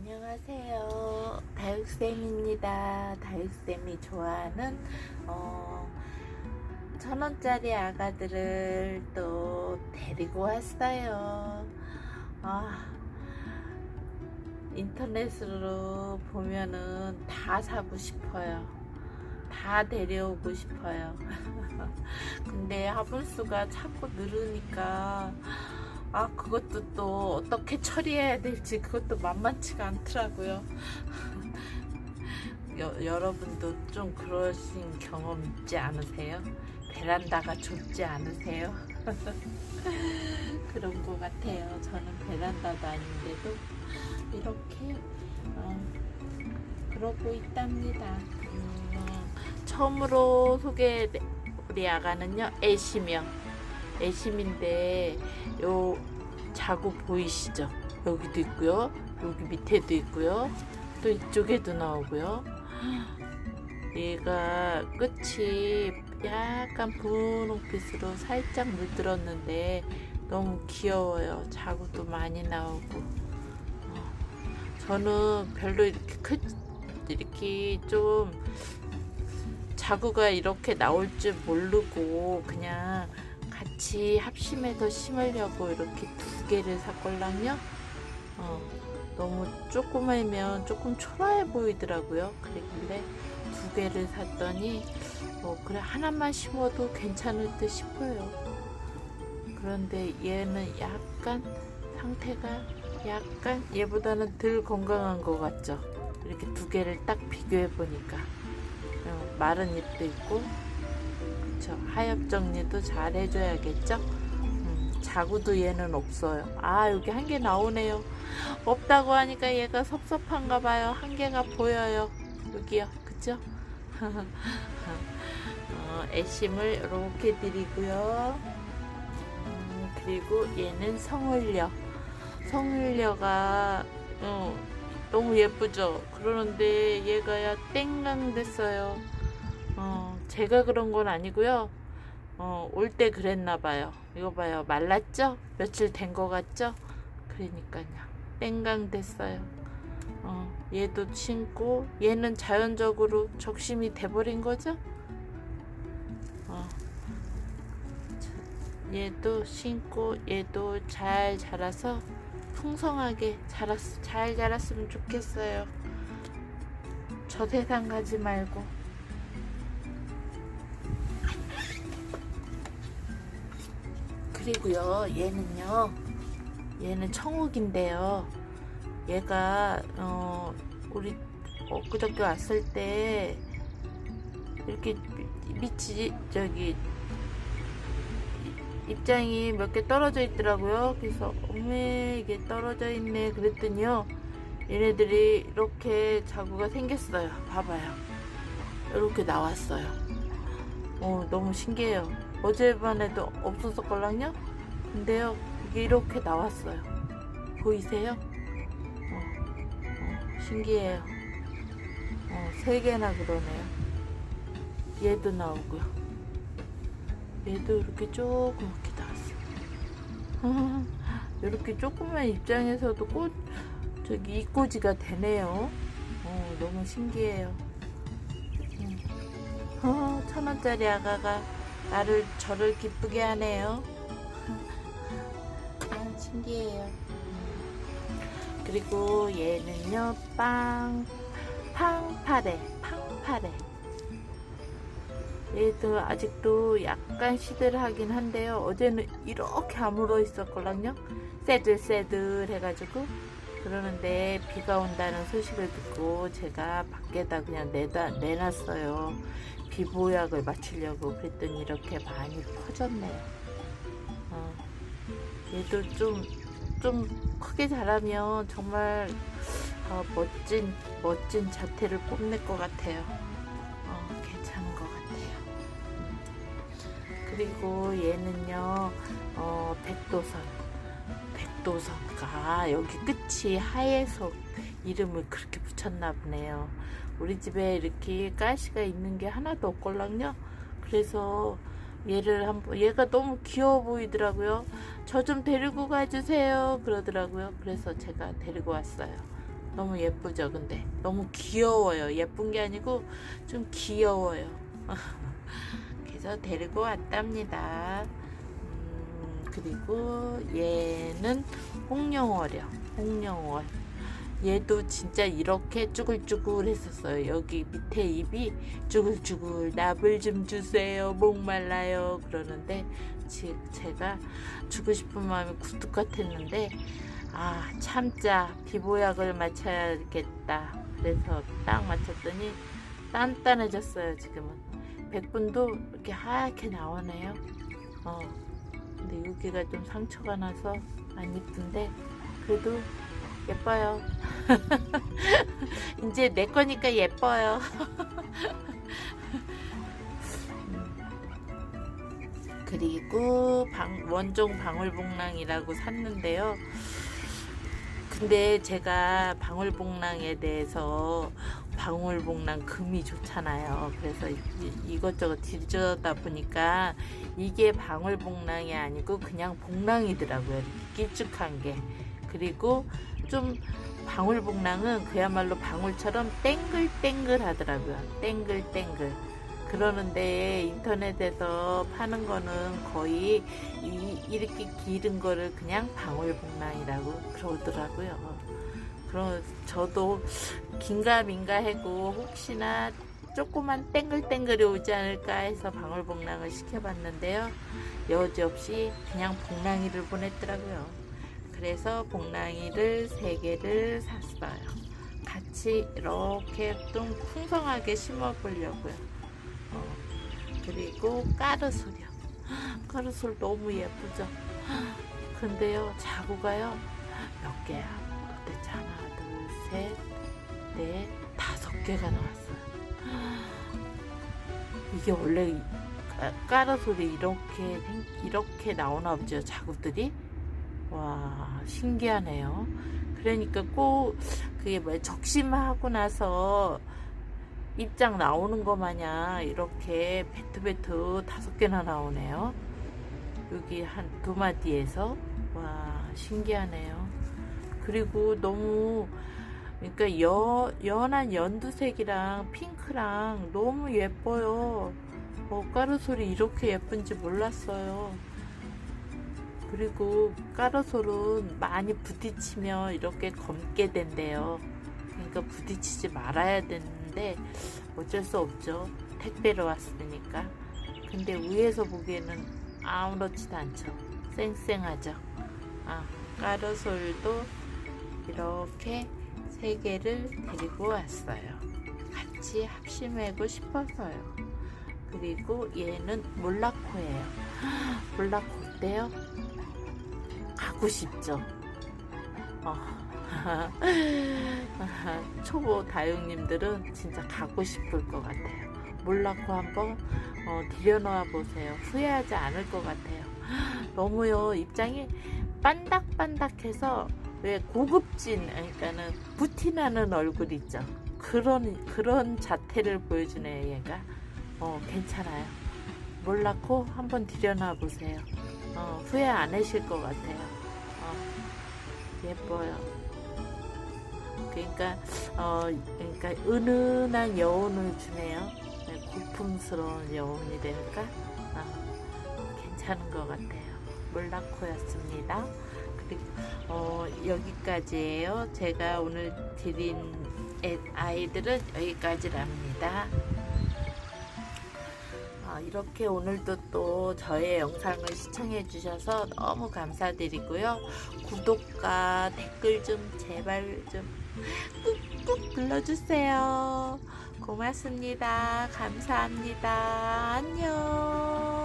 안녕하세요. 다육쌤입니다. 다육쌤이 좋아하는 어, 천 원짜리 아가들을 또 데리고 왔어요. 아, 인터넷으로 보면은 다 사고 싶어요. 다 데려오고 싶어요. 근데 화분수가 자꾸 늘으니까 아 그것도 또 어떻게 처리해야 될지 그것도 만만치가 않더라고요. 여, 여러분도 좀 그러신 경험 있지 않으세요? 베란다가 좁지 않으세요? 그런 것 같아요. 저는 베란다도 아닌데도 이렇게 어, 그러고 있답니다. 음, 처음으로 소개 우리 아가는요 애시명 애심인데 요 자구 보이시죠? 여기도 있고요. 여기 밑에도 있고요. 또 이쪽에도 나오고요. 얘가 끝이 약간 분홍빛으로 살짝 물들었는데 너무 귀여워요. 자구도 많이 나오고. 어, 저는 별로 이렇게 크 이렇게 좀 자구가 이렇게 나올 줄 모르고 그냥 같이 합심해서 심으려고 이렇게 두 개를 샀걸랑요. 어, 너무 조그마면 조금 초라해 보이더라고요. 그랬길래 두 개를 샀더니 뭐 그래 하나만 심어도 괜찮을 듯 싶어요. 그런데 얘는 약간 상태가 약간 얘보다는 덜 건강한 것 같죠. 이렇게 두 개를 딱 비교해 보니까 어, 마른 잎도 있고 그쵸 하엽 정리도 잘 해줘야겠죠? 음, 자구도 얘는 없어요. 아 여기 한 개 나오네요. 없다고 하니까 얘가 섭섭한가 봐요. 한 개가 보여요. 여기요. 그쵸? 어, 애심을 이렇게 드리고요. 음, 그리고 얘는 성을려. 성을려가 어, 너무 예쁘죠? 그러는데 얘가 야 땡강 됐어요. 어, 제가 그런 건 아니고요. 어, 올 때 그랬나 봐요. 이거 봐요. 말랐죠? 며칠 된 거 같죠? 그러니까요. 땡강 됐어요. 어, 얘도 신고 얘는 자연적으로 적심이 돼버린 거죠? 어, 자, 얘도 신고 얘도 잘 자라서 풍성하게 자랐, 잘 자랐으면 좋겠어요. 저 세상 가지 말고. 그리고요, 얘는요, 얘는 청옥인데요. 얘가, 어, 우리 엊그저께 왔을 때, 이렇게 밑이, 저기, 입장이 몇 개 떨어져 있더라고요. 그래서, 어메, 이게 떨어져 있네. 그랬더니요, 얘네들이 이렇게 자구가 생겼어요. 봐봐요. 이렇게 나왔어요. 어, 너무 신기해요. 어제만 해도 없었을걸랑요? 근데요, 이렇게 나왔어요. 보이세요? 어, 어, 신기해요. 어, 세 개나 그러네요. 얘도 나오고요. 얘도 이렇게 조그맣게 나왔어요. 이렇게 조그만 입장에서도 꽃, 저기 이꼬지가 되네요. 어, 너무 신기해요. 음. 어, 천 원짜리 아가가 나를 저를 기쁘게 하네요. 아, 신기해요. 그리고 얘는요, 빵, 팡파레, 팡파레. 얘도 아직도 약간 시들하긴 한데요. 어제는 이렇게 아물어 있었걸랑요. 새들새들 해가지고. 그러는데 비가 온다는 소식을 듣고 제가 밖에다 그냥 내다, 내놨어요. 비보약을 맞추려고 그랬더니 이렇게 많이 퍼졌네요. 어, 얘도 좀, 좀 크게 자라면 정말 어, 멋진, 멋진 자태를 뽐낼 것 같아요. 어, 괜찮은 것 같아요. 음. 그리고 얘는요, 어, 백도선. 백도선가 여기 끝이 하얘서 이름을 그렇게 붙였나 보네요. 우리 집에 이렇게 가시가 있는 게 하나도 없걸랑요. 그래서 얘를 한번 얘가 너무 귀여워 보이더라고요. 저 좀 데리고 가주세요. 그러더라고요. 그래서 제가 데리고 왔어요. 너무 예쁘죠, 근데 너무 귀여워요. 예쁜 게 아니고 좀 귀여워요. 그래서 데리고 왔답니다. 음, 그리고 얘는 홍영월이요. 홍영월. 얘도 진짜 이렇게 쭈글쭈글 했었어요. 여기 밑에 입이 쭈글쭈글 나불 좀 주세요. 목말라요. 그러는데 지- 제가 주고 싶은 마음이 굴뚝 같았는데 아 참자 비보약을 맞춰야겠다. 그래서 딱 맞췄더니 단단해졌어요. 지금은 백분도 이렇게 하얗게 나오네요. 어 근데 여기가 좀 상처가 나서 안 이쁜데 그래도 예뻐요. 이제 내 거니까 예뻐요. 그리고 방, 원종 방울복랑이라고 샀는데요. 근데 제가 방울복랑에 대해서 방울복랑 금이 좋잖아요. 그래서 이- 이것저것 뒤져다 보니까 이게 방울복랑이 아니고 그냥 복랑이더라고요. 길쭉한 게. 그리고 좀 방울복랑은 그야말로 방울처럼 땡글땡글 하더라고요. 땡글땡글. 그러는데 인터넷에서 파는 거는 거의 이, 이렇게 기른 거를 그냥 방울복랑이라고 그러더라고요. 그럼 저도 긴가민가 하고 혹시나 조그만 땡글땡글이 오지 않을까 해서 방울복랑을 시켜봤는데요. 여지없이 그냥 복랑이를 보냈더라고요. 그래서 복랑이를 세 개를 샀어요. 같이 이렇게 좀 풍성하게 심어 보려고요. 어, 그리고 까르솔이요. 까르솔 너무 예쁘죠? 근데요, 자구가요, 몇 개야? 도대체 하나, 둘, 셋, 넷, 다섯 개가 나왔어요. 이게 원래 까르솔이 이렇게, 생- 이렇게 나오나 보죠, 자구들이? 와, 신기하네요. 그러니까 꼭, 그게 뭐야, 적심하고 나서 입장 나오는 거 마냥 이렇게 베트베트 다섯 개나 나오네요. 여기 한 두 마디에서 와 신기하네요. 그리고 너무 그러니까 여, 연한 연두색이랑 핑크랑 너무 예뻐요. 어, 까르솔이 이렇게 예쁜지 몰랐어요. 그리고 까르솔은 많이 부딪히면 이렇게 검게 된대요. 그러니까 부딪히지 말아야 되는데 어쩔 수 없죠. 택배로 왔으니까. 근데 위에서 보기에는 아무렇지도 않죠. 쌩쌩하죠. 아, 까르솔도 이렇게 세 개를 데리고 왔어요. 같이 합심하고 싶어서요. 그리고 얘는 몰라코예요. 몰라코 어때요? 가고 싶죠. 어. 초보 다육님들은 진짜 가고 싶을 것 같아요. 몰라코 한번 어, 들여놓아 보세요. 후회하지 않을 것 같아요. 너무요 입장이 반닥반닥해서 왜 고급진 그러니까는 부티나는 얼굴 있죠. 그런 그런 자태를 보여주네요. 얘가 어 괜찮아요. 몰라코 한번 들여놔 보세요. 어, 후회 안 하실 것 같아요. 어, 예뻐요. 그러니까 어 그러니까 은은한 여운을 주네요. 네, 고풍스러운 여운이 되니까 어, 괜찮은 것 같아요. 몰라코였습니다. 그리고 어, 여기까지예요. 제가 오늘 드린 애- 아이들은 여기까지랍니다. 아, 이렇게 오늘도 또 저의 영상을 시청해 주셔서 너무 감사드리고요. 구독과 댓글 좀 제발 좀 꾹꾹 눌러주세요. 고맙습니다. 감사합니다. 안녕.